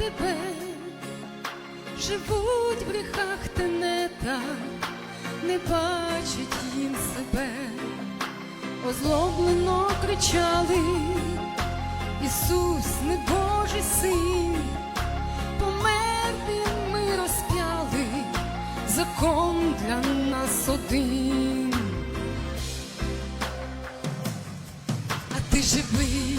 тебе, живуть в гріхах тенета, не бачать їм себе, озлоблено кричали, Ісус, не Божий син, помер він, ми розп'яли, закон для нас один. А ти живий,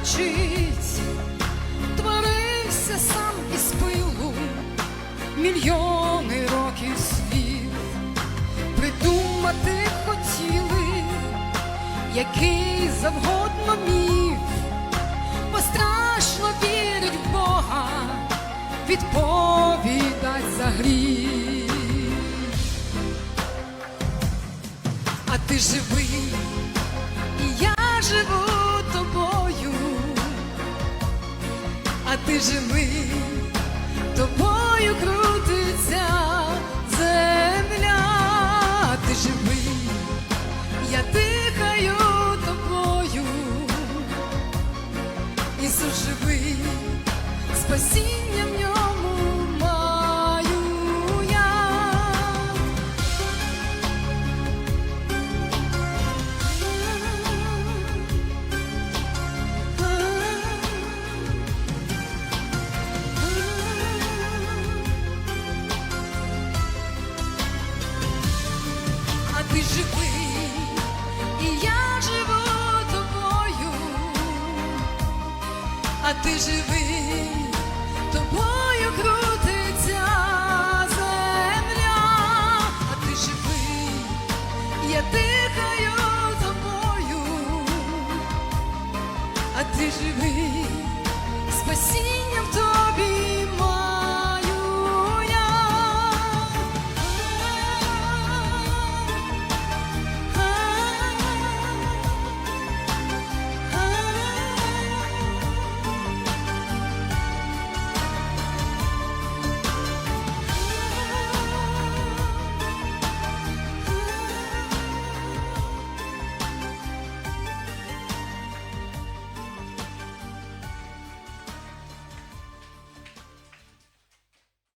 навчить, творився сам із пилу, мільйони років світ, придумати хотіли, який завгодно міф, бо страшно вірить в Бога, відповідать за гріх. А ти живий, і я живу ти живий, тобою крутиться земля, ти живий, я дихаю тобою, Ісус живий, спасіння в ньому а ти живий, тобою крутиться земля, а ти живий, я дихаю тобою, а ти живий, спасіння.